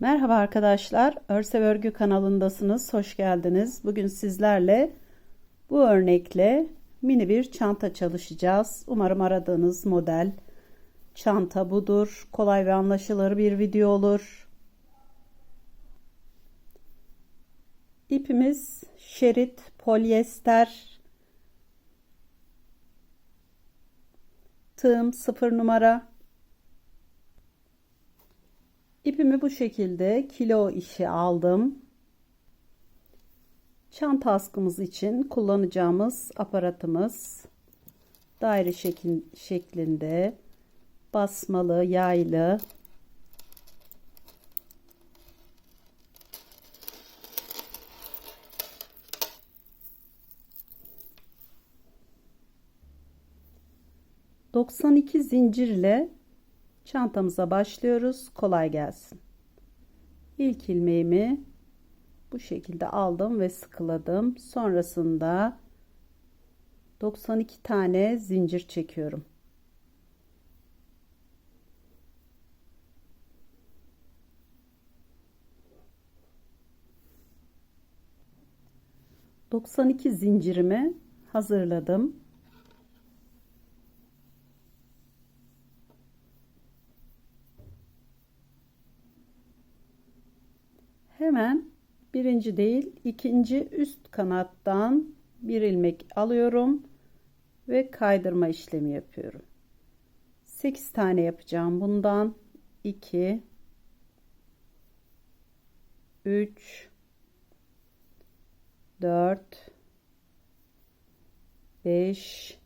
Merhaba arkadaşlar, Örsev Örgü kanalındasınız. Hoş geldiniz. Bugün sizlerle bu örnekle mini bir çanta çalışacağız. Umarım aradığınız model çanta budur. Kolay ve anlaşılır bir video olur. İpimiz şerit polyester. Tığım 0 numara. İpimi bu şekilde kilo işi aldım. Çanta askımız için kullanacağımız aparatımız daire şeklinde basmalı, yaylı. Doksan iki zincir ile çantamıza başlıyoruz. Kolay gelsin. İlk ilmeğimi bu şekilde aldım ve sıkıladım. Sonrasında 92 tane zincir çekiyorum. Doksan iki zincirimi hazırladım. Hemen birinci değil ikinci üst kanattan bir ilmek alıyorum ve kaydırma işlemi yapıyorum. 8 tane yapacağım bundan. 2 3 4 5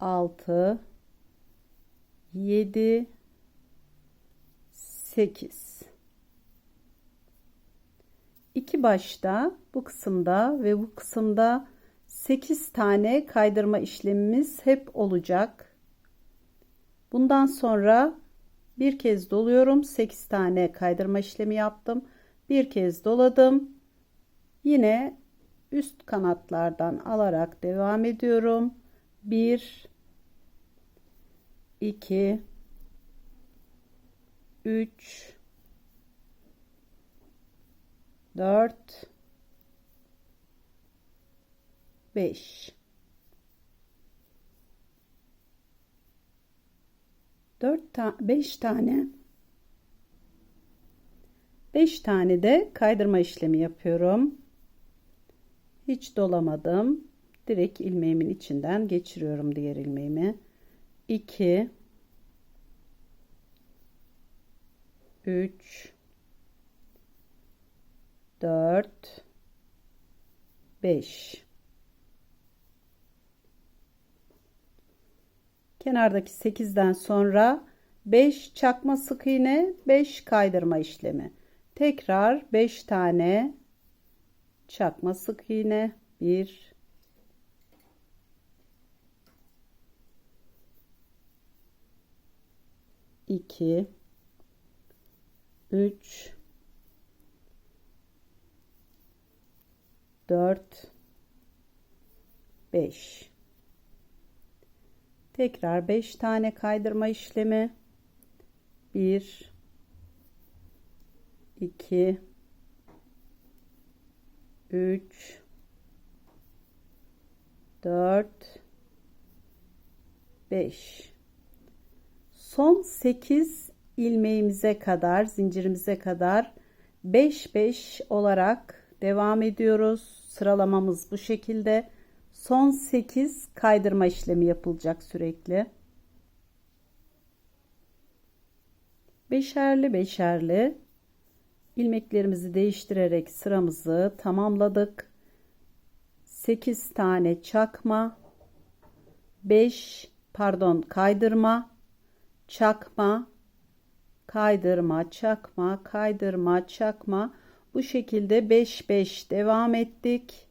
6 7 8 iki başta bu kısımda ve bu kısımda 8 tane kaydırma işlemimiz hep olacak. Bundan sonra bir kez doluyorum. 8 tane kaydırma işlemi yaptım. Bir kez doladım. Yine üst kanatlardan alarak devam ediyorum. 1 2 3 4 5 4 ta 5 tane 5 tane de kaydırma işlemi yapıyorum. Hiç dolamadım. Direkt ilmeğimin içinden geçiriyorum diğer ilmeğimi. 2 3 4 5 kenardaki 8'den sonra 5 çakma sık iğne 5 kaydırma işlemi. Tekrar 5 tane çakma sık iğne. 1 2 3 4 5 tekrar 5 tane kaydırma işlemi. 1 2 3 4 5 son 8 ilmeğimize kadar zincirimize kadar 5 5 olarak devam ediyoruz Sıralamamız bu şekilde. Son 8 kaydırma işlemi yapılacak sürekli. Beşerli beşerli ilmeklerimizi değiştirerek sıramızı tamamladık. 8 tane çakma 5 pardon kaydırma çakma kaydırma çakma kaydırma çakma bu şekilde 5 5 devam ettik.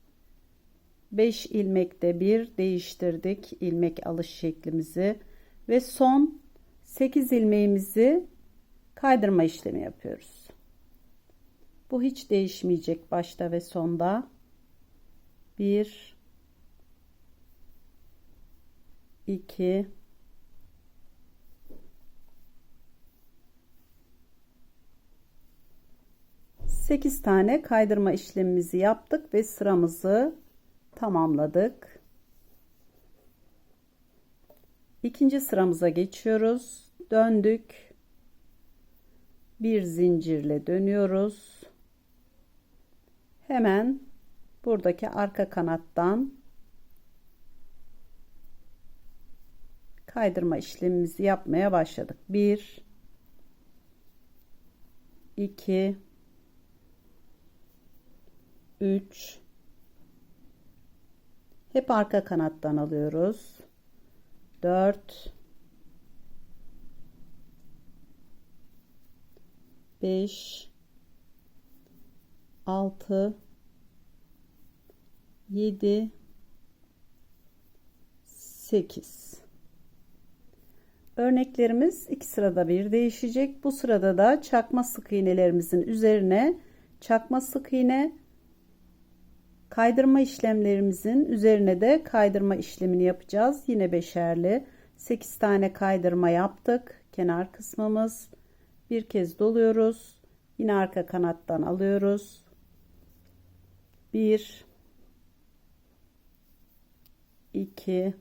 5 ilmekte bir değiştirdik ilmek alış şeklimizi ve son 8 ilmeğimizi kaydırma işlemi yapıyoruz. Bu hiç değişmeyecek başta ve sonda. 1 2 8 tane kaydırma işlemimizi yaptık ve sıramızı tamamladık. İkinci sıramıza geçiyoruz. Döndük. Bir zincirle dönüyoruz. Hemen buradaki arka kanattan kaydırma işlemimizi yapmaya başladık. 1 2 3 hep arka kanattan alıyoruz. 4 5 6 7 8 Örneklerimiz iki sırada bir değişecek. Bu sırada da çakma sık iğnelerimizin üzerine çakma sık iğne kaydırma işlemlerimizin üzerine de kaydırma işlemini yapacağız. Yine beşerli 8 tane kaydırma yaptık. Kenar kısmımız bir kez doluyoruz. Yine arka kanattan alıyoruz. 1 2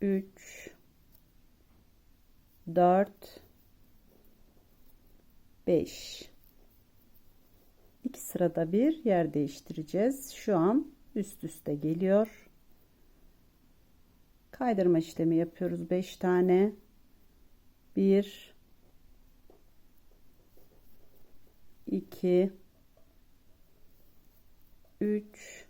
3 4 5 iki sırada bir yer değiştireceğiz. Şu an üst üste geliyor. Kaydırma işlemi yapıyoruz. 5 tane. 1 2 3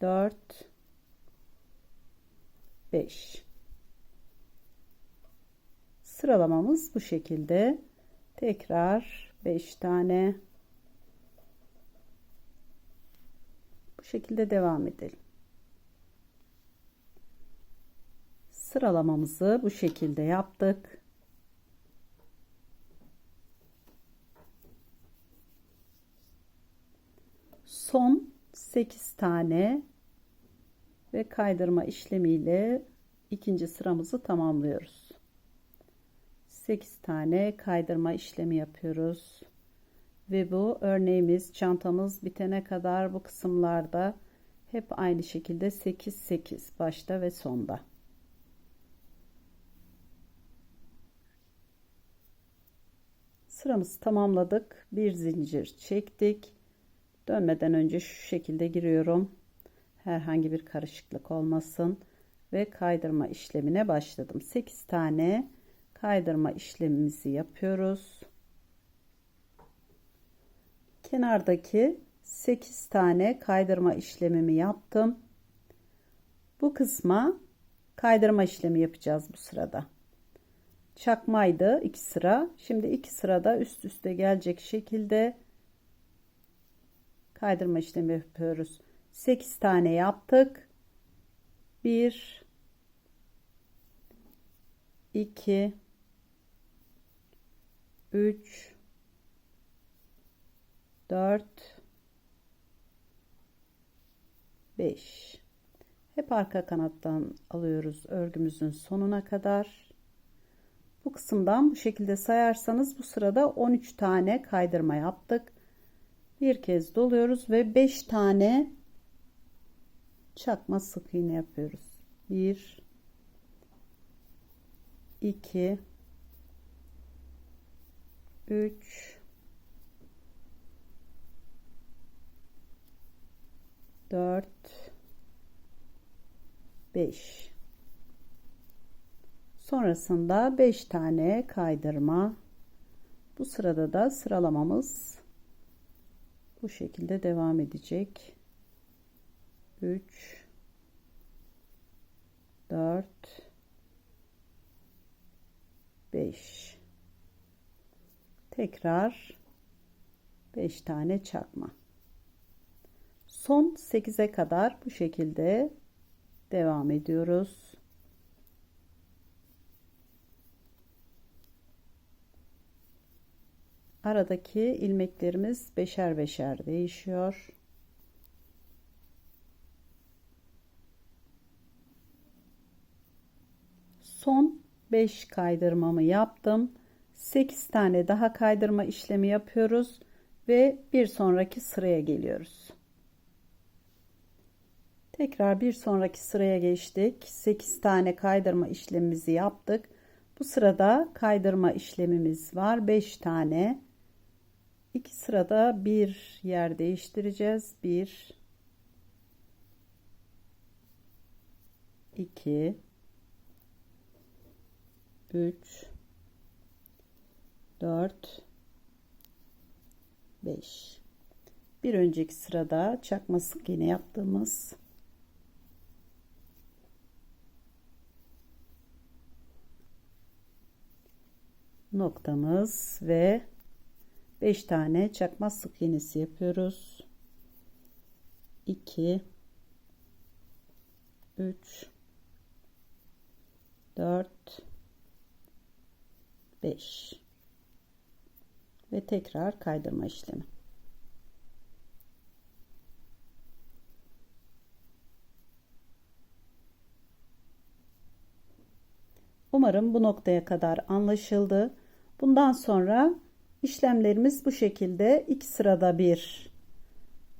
4 5 sıralamamız bu şekilde. Tekrar 5 tane. Bu şekilde devam edelim. Sıralamamızı bu şekilde yaptık. Son 8 tane ve kaydırma işlemiyle ikinci sıramızı tamamlıyoruz. 8 tane kaydırma işlemi yapıyoruz. Ve bu örneğimiz çantamız bitene kadar bu kısımlarda hep aynı şekilde 8 8 başta ve sonda. Sıramızı tamamladık. Bir zincir çektik. Dönmeden önce şu şekilde giriyorum. Herhangi bir karışıklık olmasın ve kaydırma işlemine başladım. 8 tane kaydırma işlemimizi yapıyoruz. Kenardaki 8 tane kaydırma işlemimi yaptım. Bu kısma kaydırma işlemi yapacağız bu sırada. Çakmaydı 2 sıra. Şimdi 2 sırada üst üste gelecek şekilde kaydırma işlemi yapıyoruz. 8 tane yaptık. 1 2 3 4 5 hep arka kanattan alıyoruz örgümüzün sonuna kadar. Bu kısımdan bu şekilde sayarsanız bu sırada 13 tane kaydırma yaptık. Bir kez doluyoruz ve 5 tane çakma sık iğne yapıyoruz. 1 2 3 4 5 sonrasında 5 tane kaydırma. Bu sırada da sıralamamız bu şekilde devam edecek. 3 4 5 tekrar 5 tane çakma son 8'e kadar bu şekilde devam ediyoruz. Aradaki ilmeklerimiz beşer beşer değişiyor. Son 5 kaydırmamı yaptım. 8 tane daha kaydırma işlemi yapıyoruz ve bir sonraki sıraya geliyoruz. Tekrar bir sonraki sıraya geçtik. 8 tane kaydırma işlemimizi yaptık. Bu sırada kaydırma işlemimiz var. 5 tane. 2 sırada bir yer değiştireceğiz. 1 2 3 4 5 bir önceki sırada çakma sık iğne yaptığımız noktamız ve 5 tane çakma sık iğnesi yapıyoruz. 2 3 4 5 ve tekrar kaydırma işlemi. Umarım bu noktaya kadar anlaşıldı. Bundan sonra işlemlerimiz bu şekilde iki sırada bir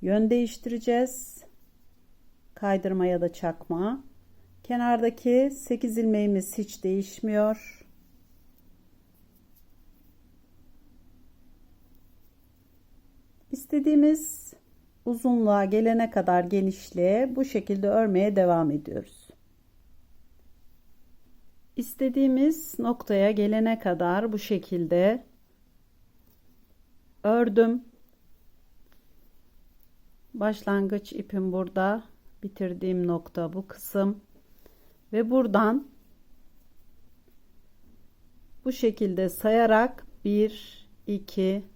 yön değiştireceğiz. Kaydırma ya da çakma. Kenardaki 8 ilmeğimiz hiç değişmiyor. İstediğimiz uzunluğa gelene kadar genişliğe bu şekilde örmeye devam ediyoruz. İstediğimiz noktaya gelene kadar bu şekilde ördüm. Başlangıç ipim burada. Bitirdiğim nokta bu kısım. Ve buradan bu şekilde sayarak 1 2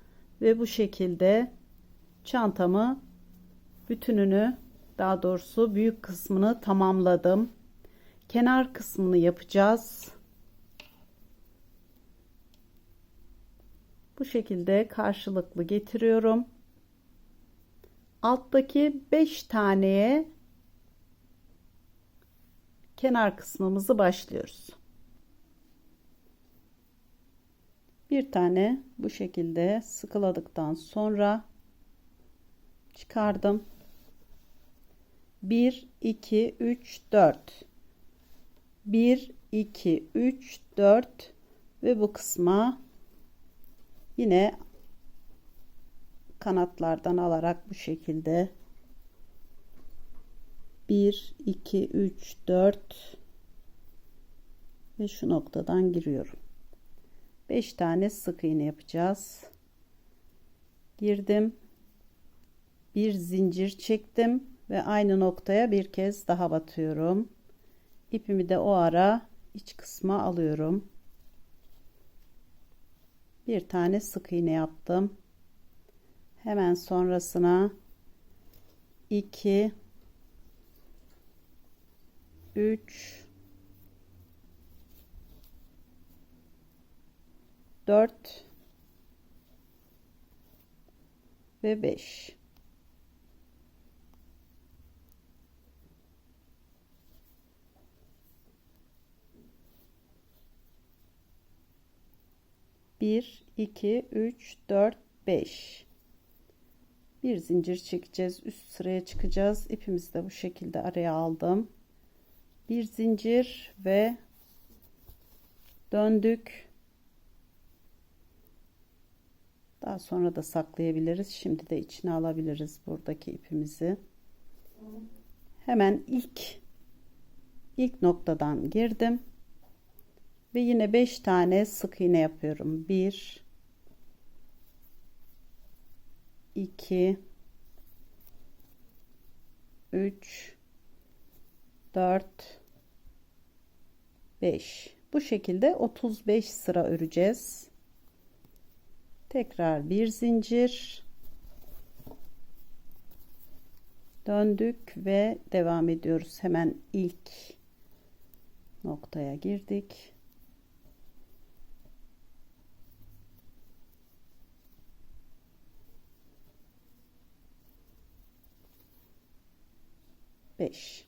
ve bu şekilde çantamı bütününü daha doğrusu büyük kısmını tamamladım. Kenar kısmını yapacağız. Bu şekilde karşılıklı getiriyorum. Alttaki 5 taneye kenar kısmımızı başlıyoruz. Bir tane bu şekilde sıkıladıktan sonra çıkardım. 1 2 3 4 1 2 3 4 ve bu kısma yine kanatlardan alarak bu şekilde 1 2 3 4 ve şu noktadan giriyorum 5 tane sık iğne yapacağız. Girdim. Bir zincir çektim ve aynı noktaya bir kez daha batıyorum. İpimi de o ara iç kısma alıyorum. Bir tane sık iğne yaptım. Hemen sonrasına 2 3 4 ve 5 1 2 3 4 5 bir zincir çekeceğiz üst sıraya çıkacağız. İpimizi de bu şekilde araya aldım. Bir zincir ve döndük daha sonra da saklayabiliriz. Şimdi de içine alabiliriz buradaki ipimizi. Hemen ilk ilk noktadan girdim. Ve yine 5 tane sık iğne yapıyorum. 1 2 3 4 5 Bu şekilde 35 sıra öreceğiz. Tekrar bir zincir döndük ve devam ediyoruz. Hemen ilk noktaya girdik. Beş.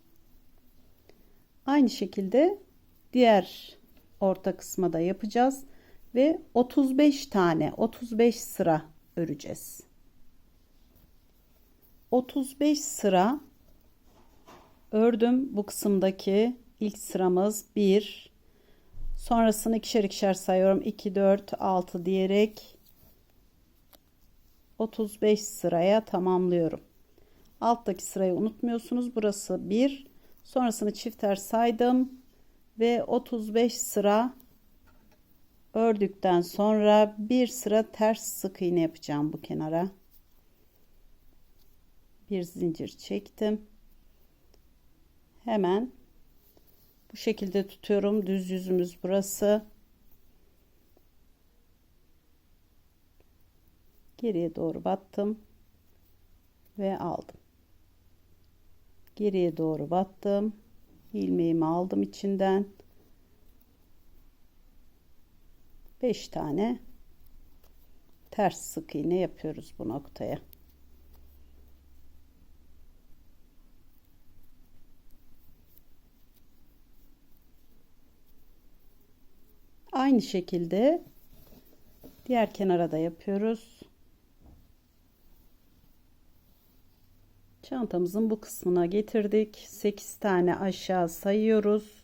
Aynı şekilde diğer orta kısma da yapacağız ve 35 tane 35 sıra öreceğiz. 35 sıra ördüm. Bu kısımdaki ilk sıramız 1 sonrasını ikişer ikişer sayıyorum. 2 4 6 diyerek 35 sıraya tamamlıyorum. Alttaki sırayı unutmuyorsunuz. Burası 1 sonrasını çifter saydım ve 35 sıra ördükten sonra bir sıra ters sık iğne yapacağım bu kenara. Bir zincir çektim. Hemen bu şekilde tutuyorum. Düz yüzümüz burası. Geriye doğru battım ve aldım. Geriye doğru battım. İlmeğimi aldım içinden 5 tane ters sık iğne yapıyoruz bu noktaya. Aynı şekilde diğer kenara da yapıyoruz. Çantamızın bu kısmına getirdik. 8 tane aşağı sayıyoruz.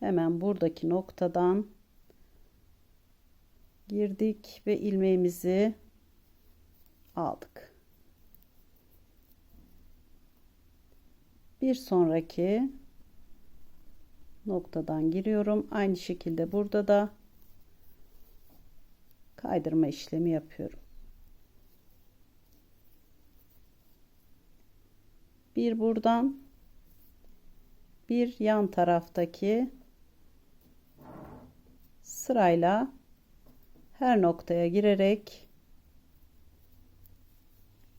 Hemen buradaki noktadan girdik ve ilmeğimizi aldık. Bir sonraki noktadan giriyorum. Aynı şekilde burada da kaydırma işlemi yapıyorum. Bir buradan bir yan taraftaki sırayla her noktaya girerek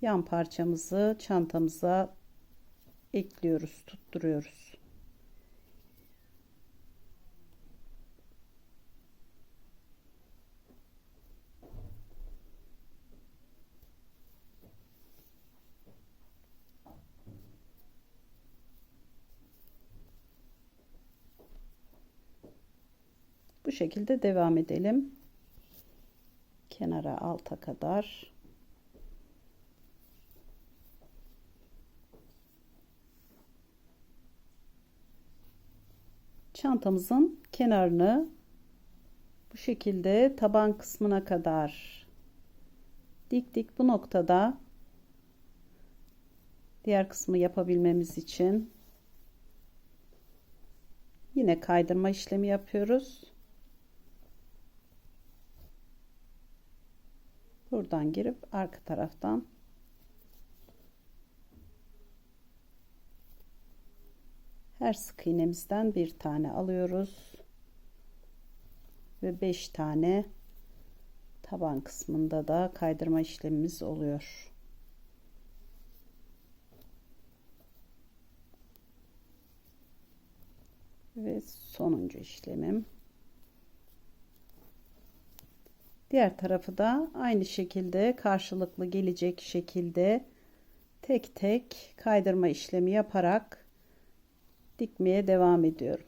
yan parçamızı çantamıza ekliyoruz tutturuyoruz Bu şekilde devam edelim. Kenara alta kadar. Çantamızın kenarını bu şekilde taban kısmına kadar diktik. Bu noktada diğer kısmı yapabilmemiz için yine kaydırma işlemi yapıyoruz. Buradan girip arka taraftan her sık iğnemizden bir tane alıyoruz ve 5 tane taban kısmında da kaydırma işlemimiz oluyor. Ve sonuncu işlemim. Diğer tarafı da aynı şekilde karşılıklı gelecek şekilde tek tek kaydırma işlemi yaparak dikmeye devam ediyorum.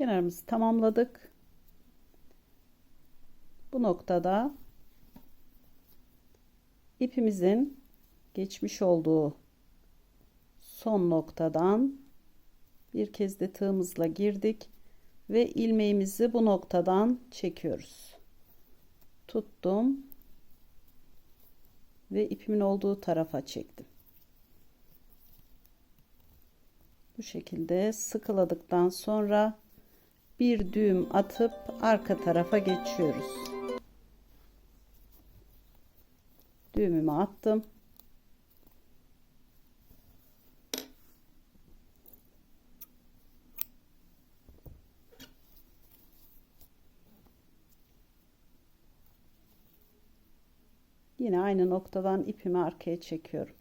kenarımızı tamamladık. Bu noktada ipimizin geçmiş olduğu son noktadan bir kez de tığımızla girdik ve ilmeğimizi bu noktadan çekiyoruz. Tuttum ve ipimin olduğu tarafa çektim. Bu şekilde sıkıladıktan sonra bir düğüm atıp arka tarafa geçiyoruz. Düğümümü attım. Yine aynı noktadan ipimi arkaya çekiyorum.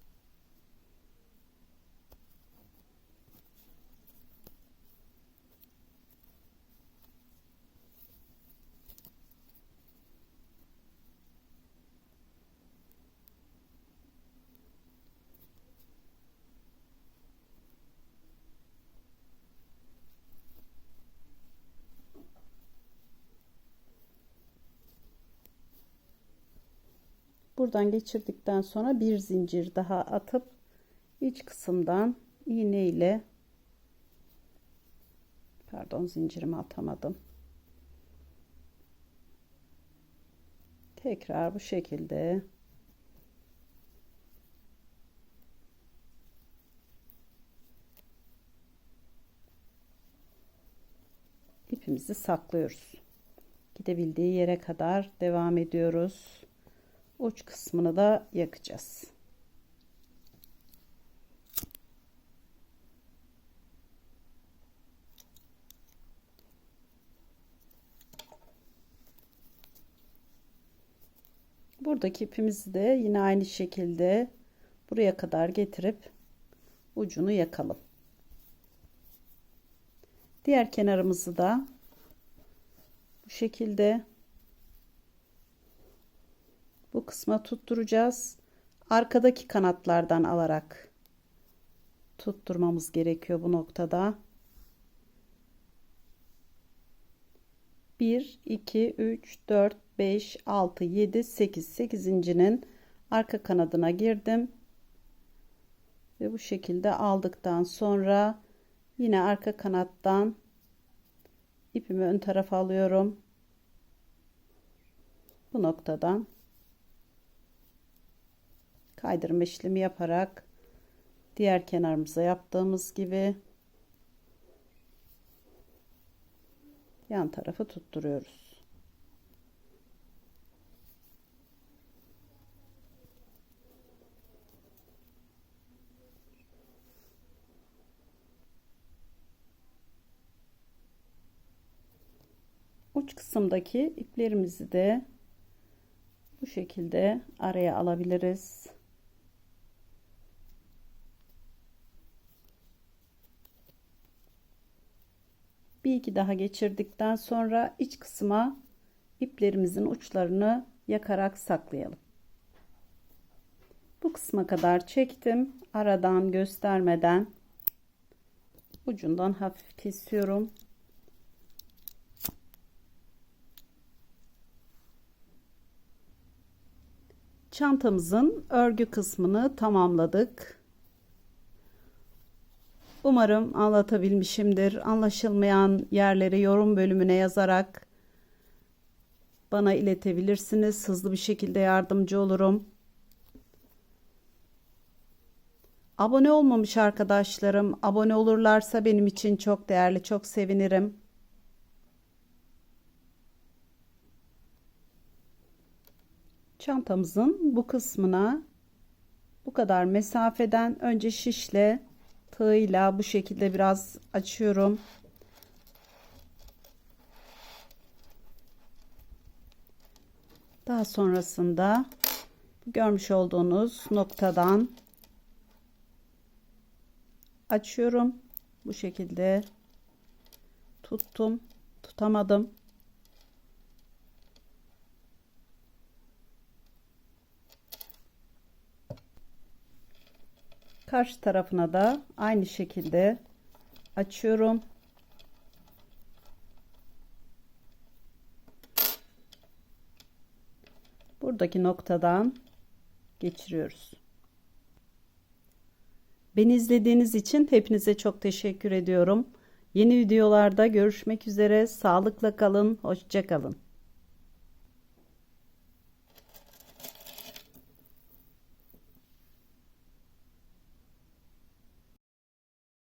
Buradan geçirdikten sonra bir zincir daha atıp iç kısımdan iğne ile pardon zincirimi atamadım. Tekrar bu şekilde ipimizi saklıyoruz. Gidebildiği yere kadar devam ediyoruz uç kısmını da yakacağız. Buradaki ipimizi de yine aynı şekilde buraya kadar getirip ucunu yakalım. Diğer kenarımızı da bu şekilde bu kısma tutturacağız. Arkadaki kanatlardan alarak tutturmamız gerekiyor bu noktada. 1 2 3 4 5 6 7 8 8.'nin arka kanadına girdim. Ve bu şekilde aldıktan sonra yine arka kanattan ipimi ön tarafa alıyorum. Bu noktadan kaydırma işlemi yaparak diğer kenarımıza yaptığımız gibi yan tarafı tutturuyoruz. Uç kısımdaki iplerimizi de bu şekilde araya alabiliriz. bir iki daha geçirdikten sonra iç kısma iplerimizin uçlarını yakarak saklayalım. Bu kısma kadar çektim. Aradan göstermeden ucundan hafif kesiyorum. Çantamızın örgü kısmını tamamladık. Umarım anlatabilmişimdir. Anlaşılmayan yerleri yorum bölümüne yazarak bana iletebilirsiniz. Hızlı bir şekilde yardımcı olurum. Abone olmamış arkadaşlarım abone olurlarsa benim için çok değerli, çok sevinirim. Çantamızın bu kısmına bu kadar mesafeden önce şişle tığıyla bu şekilde biraz açıyorum. Daha sonrasında görmüş olduğunuz noktadan açıyorum. Bu şekilde tuttum. Tutamadım. Karşı tarafına da aynı şekilde açıyorum. Buradaki noktadan geçiriyoruz. Beni izlediğiniz için hepinize çok teşekkür ediyorum. Yeni videolarda görüşmek üzere. Sağlıkla kalın, hoşça kalın.